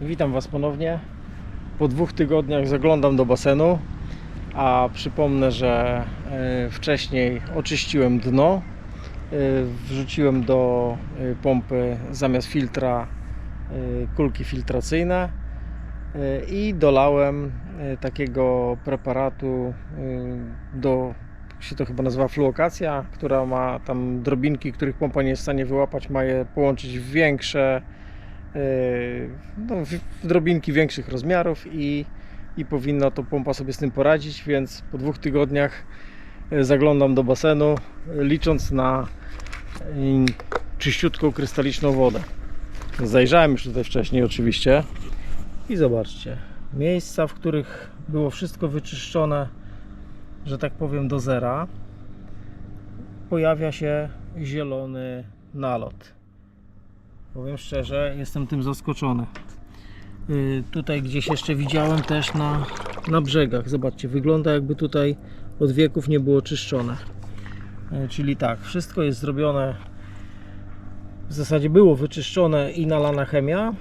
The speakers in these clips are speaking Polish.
Witam Was ponownie. Po dwóch tygodniach zaglądam do basenu, a przypomnę, że e, wcześniej oczyściłem dno, e, wrzuciłem do e, pompy zamiast filtra kulki filtracyjne i dolałem takiego preparatu do się to chyba nazywa fluokacja, która ma tam drobinki, których pompa nie jest w stanie wyłapać, ma je połączyć w większe no, w, w drobinki większych rozmiarów i, i powinna to pompa sobie z tym poradzić, więc po dwóch tygodniach e, zaglądam do basenu, e, licząc na e, czyściutką, krystaliczną wodę. Zajrzałem już tutaj wcześniej oczywiście i zobaczcie, miejsca, w których było wszystko wyczyszczone, że tak powiem do zera, pojawia się zielony nalot. Powiem szczerze, jestem tym zaskoczony. Yy, tutaj gdzieś jeszcze widziałem też na, na brzegach. Zobaczcie, wygląda jakby tutaj od wieków nie było czyszczone. Yy, czyli tak, wszystko jest zrobione. W zasadzie było wyczyszczone i nalana chemia,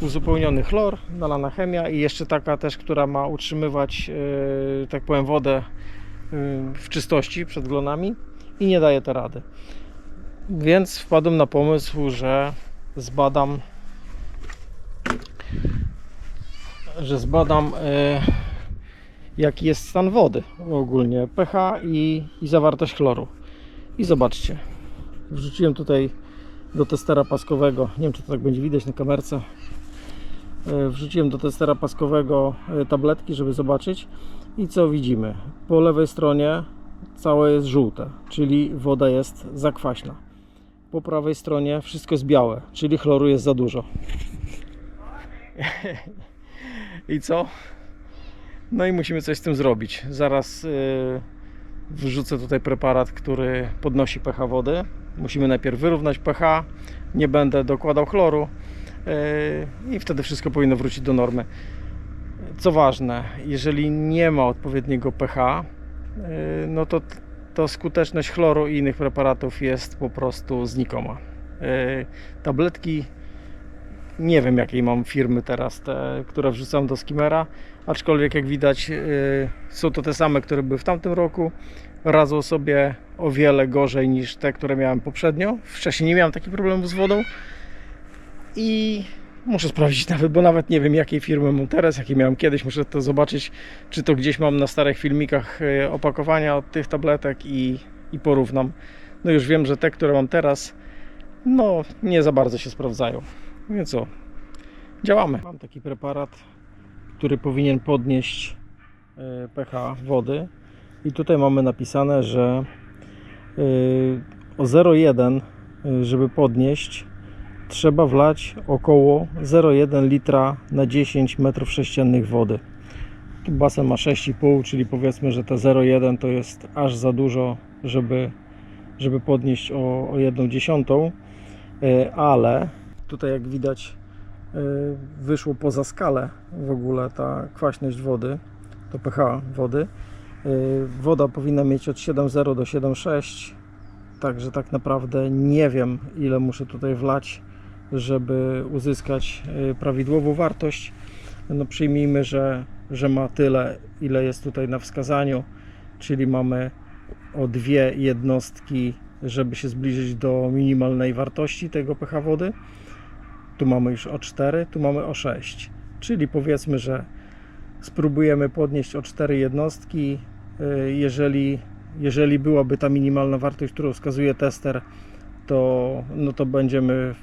uzupełniony chlor, nalana chemia i jeszcze taka też, która ma utrzymywać, yy, tak powiem, wodę w czystości przed glonami i nie daje to rady. Więc wpadłem na pomysł, że zbadam że zbadam e, jaki jest stan wody ogólnie pH i, i zawartość chloru. I zobaczcie. Wrzuciłem tutaj do testera paskowego nie wiem czy to tak będzie widać na kamerce. E, wrzuciłem do testera paskowego e, tabletki żeby zobaczyć. I co widzimy? Po lewej stronie całe jest żółte czyli woda jest zakwaśna po prawej stronie wszystko jest białe, czyli chloru jest za dużo. I co? No i musimy coś z tym zrobić. Zaraz yy, wrzucę tutaj preparat, który podnosi pH wody. Musimy najpierw wyrównać pH. Nie będę dokładał chloru yy, i wtedy wszystko powinno wrócić do normy. Co ważne, jeżeli nie ma odpowiedniego pH, yy, no to to skuteczność chloru i innych preparatów jest po prostu znikoma. Yy, Tabletki nie wiem jakiej mam firmy teraz, te, które wrzucam do skimera, aczkolwiek jak widać yy, są to te same, które były w tamtym roku. Radzą sobie o wiele gorzej niż te, które miałem poprzednio. Wcześniej nie miałem takich problemów z wodą i muszę sprawdzić nawet, bo nawet nie wiem jakiej firmy mam teraz, jakiej miałem kiedyś. Muszę to zobaczyć, czy to gdzieś mam na starych filmikach yy, opakowania od tych tabletek i, i porównam. No już wiem, że te, które mam teraz, no nie za bardzo się sprawdzają. Więc co? Działamy. Mam taki preparat, który powinien podnieść e, pH wody. I tutaj mamy napisane, że e, o 0,1 e, żeby podnieść trzeba wlać około 0,1 litra na 10 m3 wody. Tu basen ma 6,5, czyli powiedzmy, że te 0,1 to jest aż za dużo, żeby, żeby podnieść o, o 1 dziesiątą, E, ale tutaj jak widać e, wyszło poza skalę w ogóle ta kwaśność wody, to pH wody. E, Woda powinna mieć od 7,0 do 7,6, także tak naprawdę nie wiem ile muszę tutaj wlać, żeby uzyskać e, prawidłową wartość. No przyjmijmy, że, że ma tyle ile jest tutaj na wskazaniu, czyli mamy o dwie jednostki, żeby się zbliżyć do minimalnej wartości tego pH wody tu mamy już o 4, tu mamy o 6. Czyli powiedzmy, że spróbujemy podnieść o 4 jednostki. Y, Jeżeli, jeżeli byłaby ta minimalna wartość, którą wskazuje tester, to, no to będziemy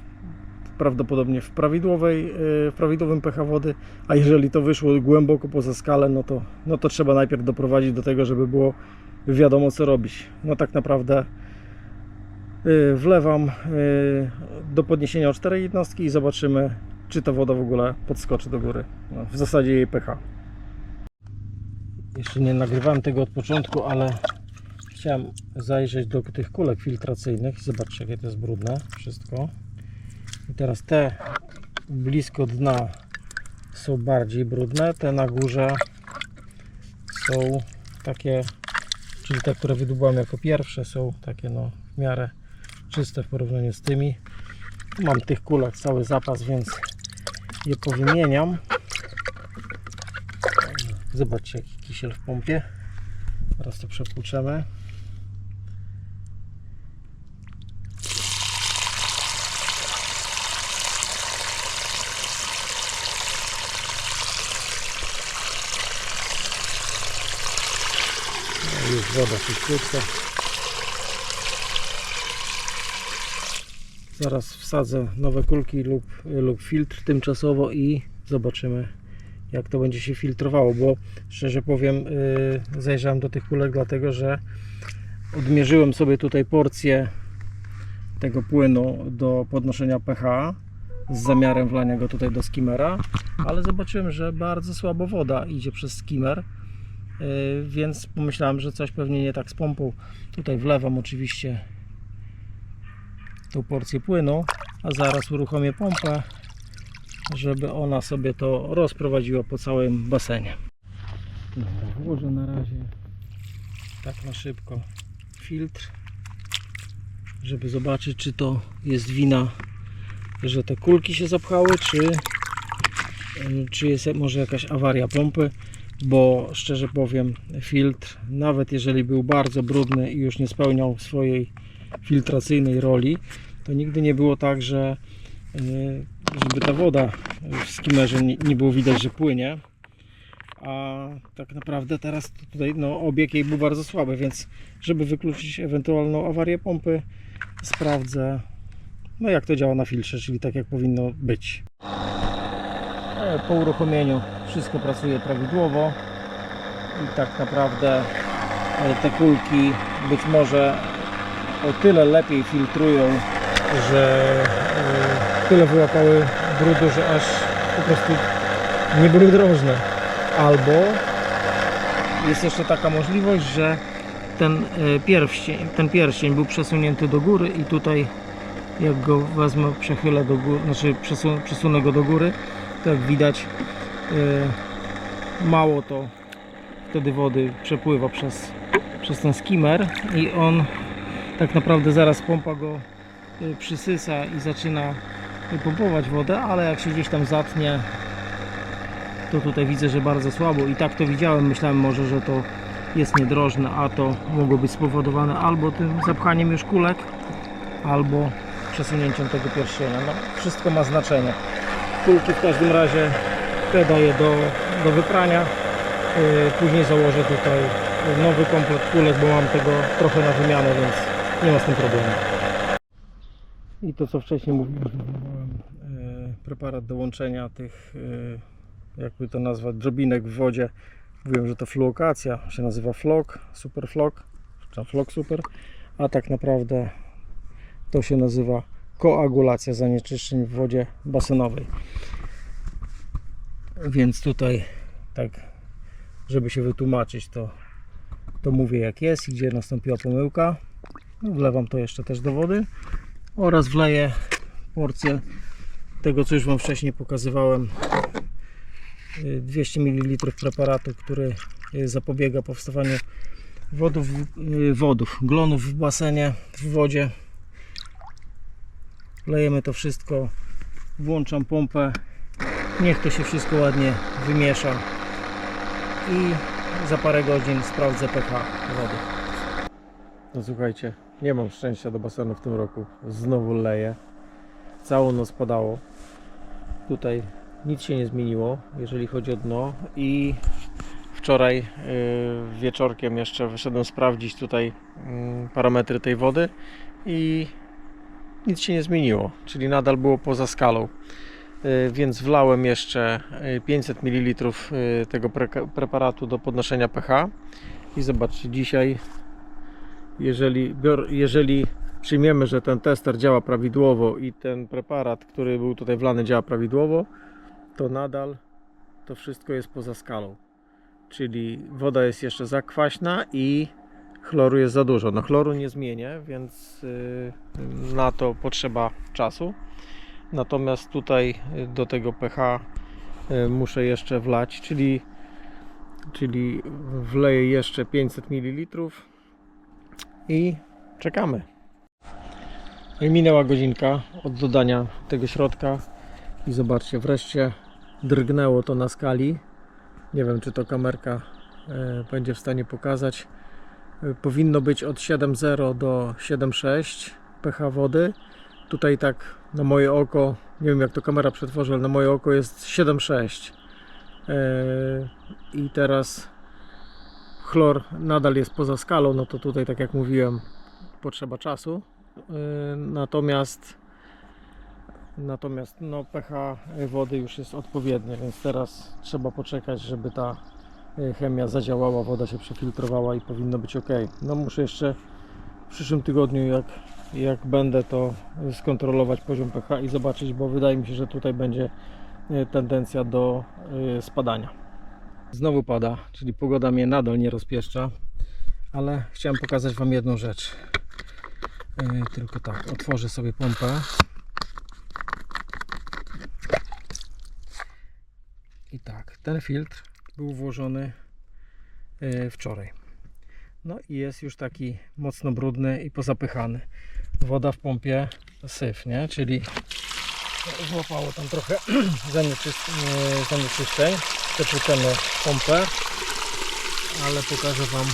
prawdopodobnie w, prawidłowej, y, w prawidłowym pH wody, a jeżeli to wyszło głęboko poza skalę, no to, no to trzeba najpierw doprowadzić do tego, żeby było wiadomo co robić. No tak naprawdę Y, wlewam y, do podniesienia o 4 jednostki i zobaczymy, czy ta woda w ogóle podskoczy do góry. No, w zasadzie jej pH. Jeszcze nie nagrywałem tego od początku, ale chciałem zajrzeć do tych kulek filtracyjnych zobaczcie, jakie to jest brudne wszystko. I teraz te blisko dna są bardziej brudne, te na górze są takie, czyli te, które wydubałem jako pierwsze, są takie no w miarę czyste w porównaniu z tymi. Mam tych kulek cały zapas, więc je powymieniam. Zobaczcie jaki kisiel w pompie. Teraz to przepłuczemy. Woda czyściutka. Zaraz wsadzę nowe kulki lub, lub filtr tymczasowo i zobaczymy jak to będzie się filtrowało, bo szczerze powiem yy, zajrzałem do tych kulek dlatego, że odmierzyłem sobie tutaj porcję tego płynu do podnoszenia pH z zamiarem wlania go tutaj do skimmera, ale zobaczyłem, że bardzo słabo woda idzie przez skimmer, więc pomyślałem, że coś pewnie nie tak z pompą. Tutaj wlewam oczywiście tą porcję płynu, a zaraz uruchomię pompę, żeby ona sobie to rozprowadziła po całym basenie. Włożę na razie tak na szybko filtr, żeby zobaczyć, czy to jest wina, że te kulki się zapchały, czy, czy jest może jakaś awaria pompy, bo szczerze powiem, filtr, nawet jeżeli był bardzo brudny i już nie spełniał swojej filtracyjnej roli, to nigdy nie było tak, że yy, żeby ta woda w skimmerze nie było widać, że płynie. A tak naprawdę teraz tutaj no, obieg jej był bardzo słaby, więc żeby wykluczyć ewentualną awarię pompy, sprawdzę no jak to działa na filtrze, czyli tak jak powinno być. Po uruchomieniu wszystko pracuje prawidłowo i tak naprawdę e, te kulki być może o tyle lepiej filtrują, że e, tyle wyłapały brudu, że aż po prostu nie były drożne. Albo jest jeszcze taka możliwość, że ten e, pierścień, ten pierścień był przesunięty do góry i tutaj jak go wezmę, przechylę do góry, znaczy przesunę, przesunę go do góry, jak widać e, mało to wtedy wody przepływa przez, przez ten skimmer i on tak naprawdę zaraz pompa go y, przysysa i zaczyna pompować wodę, ale jak się gdzieś tam zatnie, to tutaj widzę, że bardzo słabo i tak to widziałem, myślałem może, że to jest niedrożne, a to mogło być spowodowane albo tym zapchaniem już kulek, albo przesunięciem tego pierścienia. No, wszystko ma znaczenie. Kulki w każdym razie te daję do, do wyprania. Yy, Później założę tutaj nowy komplet kulek, bo mam tego trochę na wymianę, więc nie ma z tym problemu. I to co wcześniej mówiłem, e, preparat do łączenia tych, e, jakby to nazwać, drobinek w wodzie. Mówiłem, że to fluokacja, się nazywa flok, super flok, czy flok super, a tak naprawdę to się nazywa koagulacja zanieczyszczeń w wodzie basenowej. Więc tutaj tak, żeby się wytłumaczyć, to, to mówię jak jest i gdzie nastąpiła pomyłka. No, Wlewam to jeszcze też do wody oraz wleję porcję tego, co już Wam wcześniej pokazywałem. y, 200 ml preparatu, który y, zapobiega powstawaniu wodów, y, wodów, glonów w basenie, w wodzie. Lejemy to wszystko, włączam pompę, niech to się wszystko ładnie wymiesza i za parę godzin sprawdzę pH wody. No słuchajcie, nie mam szczęścia do basenu w tym roku. Znowu leje. Całą noc padało. Tutaj nic się nie zmieniło, jeżeli chodzi o dno. I wczoraj yy, wieczorkiem jeszcze wyszedłem sprawdzić tutaj yy, parametry tej wody i nic się nie zmieniło, czyli nadal było poza skalą. Yy, więc wlałem jeszcze yy, 500 ml yy, tego pre- preparatu do podnoszenia pH. I zobaczcie, dzisiaj jeżeli, jeżeli przyjmiemy, że ten tester działa prawidłowo i ten preparat, który był tutaj wlany działa prawidłowo, to nadal to wszystko jest poza skalą. Czyli woda jest jeszcze za kwaśna i chloru jest za dużo. No chloru nie zmienię, więc yy, na to potrzeba czasu. Natomiast tutaj y, do tego pH y, muszę jeszcze wlać, czyli, czyli wleję jeszcze 500 ml i czekamy. No minęła godzinka od dodania tego środka I zobaczcie, wreszcie drgnęło to na skali. Nie wiem, czy to kamerka będzie w stanie pokazać. Powinno być od 7.0 do 7.6 pH wody. Tutaj tak na moje oko, nie wiem jak to kamera przetworzy, ale na moje oko jest 7.6. E, I teraz chlor nadal jest poza skalą, no to tutaj tak jak mówiłem, potrzeba czasu. E, Natomiast Natomiast no, pH wody już jest odpowiednie, więc teraz trzeba poczekać, żeby ta chemia zadziałała, woda się przefiltrowała i powinno być ok. No muszę jeszcze w przyszłym tygodniu, jak, jak będę, to skontrolować poziom pH i zobaczyć, bo wydaje mi się, że tutaj będzie e, tendencja do e, spadania. Znowu pada, czyli pogoda mnie nadal nie rozpieszcza, ale chciałem pokazać Wam jedną rzecz. Tylko tak, otworzę sobie pompę. I tak, ten filtr był włożony e, wczoraj. No i jest już taki mocno brudny i pozapychany. Woda w pompie syf, nie? Czyli złapało tam trochę e, zanieczyszczeń. Przepłuczemy pompę, ale pokażę Wam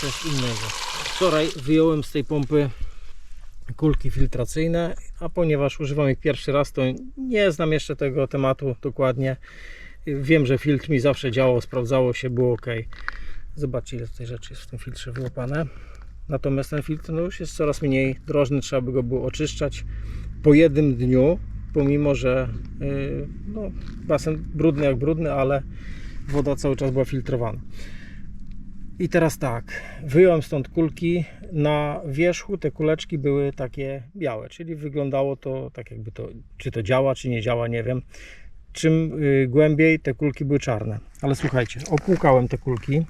coś innego. Wczoraj wyjąłem z tej pompy kulki filtracyjne, a ponieważ używam ich pierwszy raz, to nie znam jeszcze tego tematu dokładnie. Wiem, że filtr mi zawsze działał, sprawdzało się, było ok. Zobaczcie, ile tutaj rzeczy jest w tym filtrze wyłapane. Natomiast ten filtr no już jest coraz mniej drożny, trzeba by go było oczyszczać po jednym dniu, pomimo że yy, no, basen brudny jak brudny, ale woda cały czas była filtrowana. I teraz tak, wyjąłem stąd kulki. Na wierzchu te kuleczki były takie białe, czyli wyglądało to tak jakby to, czy to działa, czy nie działa, nie wiem. Czym y, głębiej te kulki były czarne. Ale słuchajcie, opłukałem te kulki.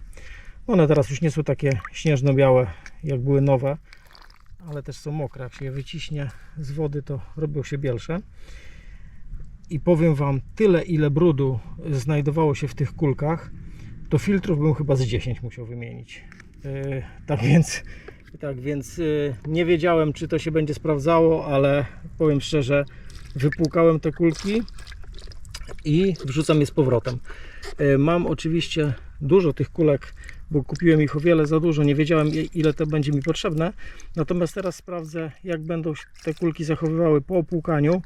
One teraz już nie są takie śnieżno-białe, jak były nowe, ale też są mokre. Jak się je wyciśnie z wody, to robią się bielsze. I powiem Wam, tyle ile brudu znajdowało się w tych kulkach, to filtrów bym chyba z 10 musiał wymienić. Yy, tak więc, tak więc yy, nie wiedziałem, czy to się będzie sprawdzało, ale powiem szczerze, wypłukałem te kulki i wrzucam je z powrotem. Yy, mam oczywiście dużo tych kulek, bo kupiłem ich o wiele za dużo, nie wiedziałem ile to będzie mi potrzebne. Natomiast teraz sprawdzę, jak będą te kulki zachowywały po opłukaniu.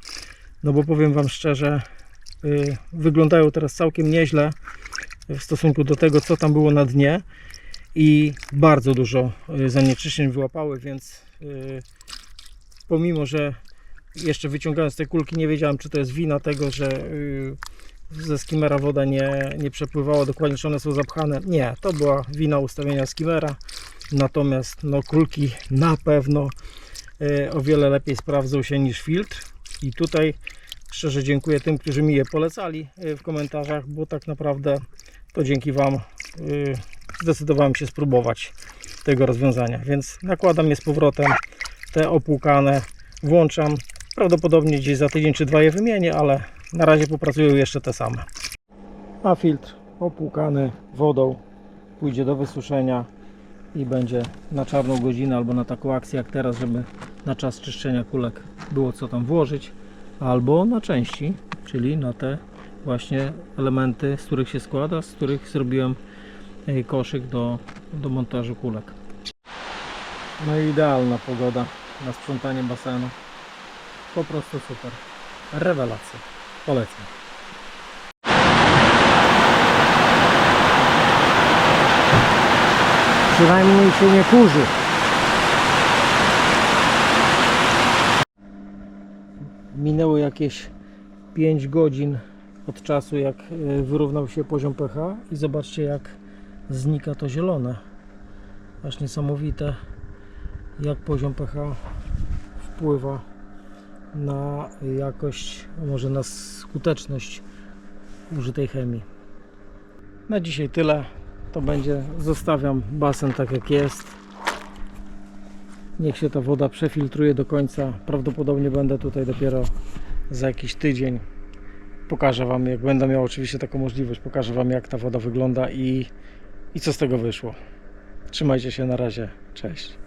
No bo powiem Wam szczerze, yy, wyglądają teraz całkiem nieźle w stosunku do tego, co tam było na dnie i bardzo dużo y, zanieczyszczeń wyłapały, więc pomimo, że jeszcze wyciągając te kulki nie wiedziałem, czy to jest wina tego, że y, ze skimera woda nie, nie przepływała dokładnie, czy one są zapchane. Nie, to była wina ustawienia skimera. Natomiast no, kulki na pewno y, o wiele lepiej sprawdzą się niż filtr. I tutaj szczerze dziękuję tym, którzy mi je polecali y, w komentarzach, bo tak naprawdę to dzięki Wam zdecydowałem się spróbować tego rozwiązania. Więc nakładam je z powrotem, te opłukane, włączam. Prawdopodobnie gdzieś za tydzień czy dwa je wymienię, ale na razie popracują jeszcze te same. A filtr opłukany wodą pójdzie do wysuszenia i będzie na czarną godzinę albo na taką akcję jak teraz, żeby na czas czyszczenia kulek było co tam włożyć, albo na części, czyli na te właśnie elementy, z których się składa, z których zrobiłem e, koszyk do, do montażu kulek. No i idealna pogoda na sprzątanie basenu. Po prostu super. Rewelacja. Polecam. Przynajmniej się nie kurzy. Minęło jakieś 5 godzin od czasu jak e, wyrównał się poziom pH i zobaczcie jak znika to zielone. Aż niesamowite jak poziom pH wpływa na jakość, może na skuteczność użytej chemii. Na dzisiaj tyle. To będzie, zostawiam basen tak jak jest. Niech się ta woda przefiltruje do końca. Prawdopodobnie będę tutaj dopiero za jakiś tydzień pokażę Wam, jak będę miał oczywiście taką możliwość, pokażę Wam jak ta woda wygląda i, i co z tego wyszło. Trzymajcie się na razie, cześć.